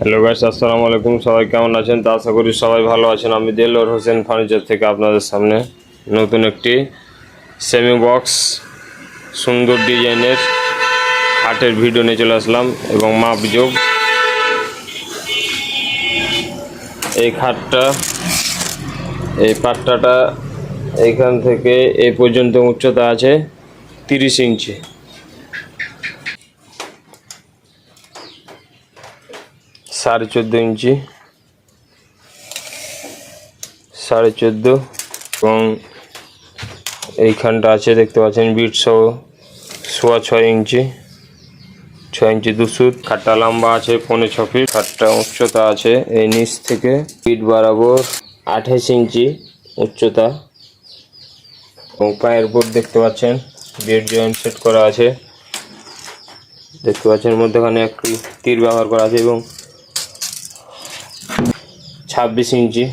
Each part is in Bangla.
হ্যালো গাইস, আসসালামু আলাইকুম। সবাই কেমন আছেন? তা আশা করি সবাই ভালো আছেন। আমি দেলোর হোসেন, ফার্নিচার থেকে আপনাদের সামনে নতুন একটি সেমি বক্স সুন্দর ডিজাইনের হাটের ভিডিও নিয়ে চলে আসলাম এবং মাপ যোগ এই খাটটা, এই পাট্টাটা এইখান থেকে এই পর্যন্ত উচ্চতা আছে তিরিশ ইঞ্চি। সাড়ে চোদ্দ ইঞ্চি। সাড়ে চোদ্দ এবং এইখানটা আছে, দেখতে পাচ্ছেন, বিট সহ সোয়া ছয় ইঞ্চি। ছয় ইঞ্চি দুসুদ খাটটা লম্বা আছে পনেরো ছ ফিট। খাটটা উচ্চতা আছে, এই নিচ থেকে ফিট বরাবর আঠাশ ইঞ্চি উচ্চতা। এবং পায়ের বোর্ড দেখতে পাচ্ছেন বেড জয়েন্ট সেট করা আছে। দেখতে পাচ্ছেন, মধ্যখানে একটি তীর ব্যবহার করা আছে এবং ছাব্বিশ ইঞ্চি।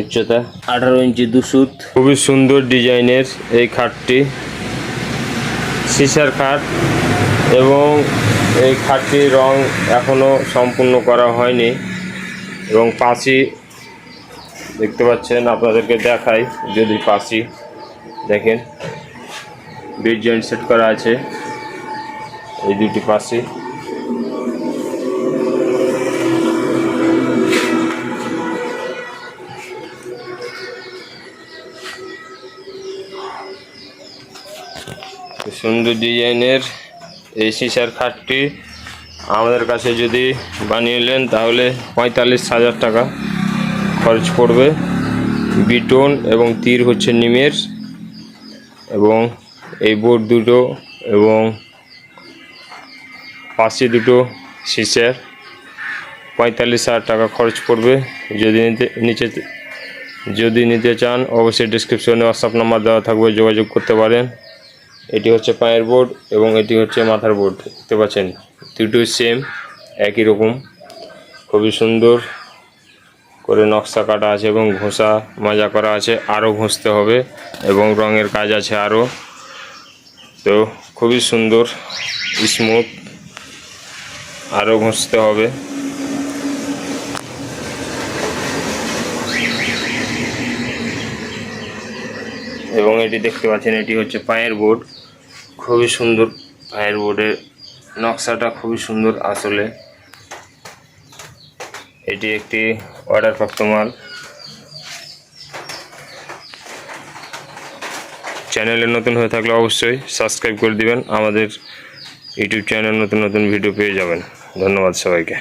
উচ্চতা আঠারো ইঞ্চি দুসুত খুবই সুন্দর ডিজাইনের এই খাটটি। সিসার খাট এবং এই খাটটির রং এখনও সম্পূর্ণ করা হয়নি এবং পাশি দেখতে পাচ্ছেন, আপনাদেরকে দেখাই যদি পাশি দেখেন। বিট জয়েন্ট সেট করা আছে। এই দুটি পাশি সুন্দর ডিজাইনের এই সিসার খাটটি আমাদের কাছে যদি বানিয়ে নেন, তাহলে পঁয়তাল্লিশ হাজার টাকা খরচ পড়বে। বিটন এবং তীর হচ্ছে নিমের এবং এই বোর্ড দুটো এবং পাশে দুটো সিসার। পঁয়তাল্লিশ হাজার টাকা খরচ পড়বে। যদি নিতে, নিচে, যদি নিতে চান, অবশ্যই ডিসক্রিপশনে হোয়াটসঅ্যাপ নাম্বার দেওয়া থাকবে, যোগাযোগ করতে পারেন। এটি হচ্ছে পায়ের বোর্ড এবং এটি হচ্ছে মাথার বোর্ড। দেখতে পাচ্ছেন, দুটোই সেম একই রকম। খুবই সুন্দর করে নকশা কাটা আছে এবং ঘষা মাজা করা আছে। আরও ঘষতে হবে এবং রঙের কাজ আছে আরও তো খুবই সুন্দর স্মুথ আরও ঘষতে হবে। এবং এটি দেখতে পাচ্ছেন, এটি হচ্ছে পায়ের বোর্ড। খুবই সুন্দর পায়ের বোর্ডের নকশাটা খুবই সুন্দর আসলে। এটি একটি অর্ডারপ্রাপ্ত মাল। চ্যানেলে নতুন হয়ে থাকলে অবশ্যই সাবস্ক্রাইব করে দিবেন। আমাদের ইউটিউব চ্যানেল নতুন নতুন ভিডিও পেয়ে যাবেন। ধন্যবাদ সবাইকে।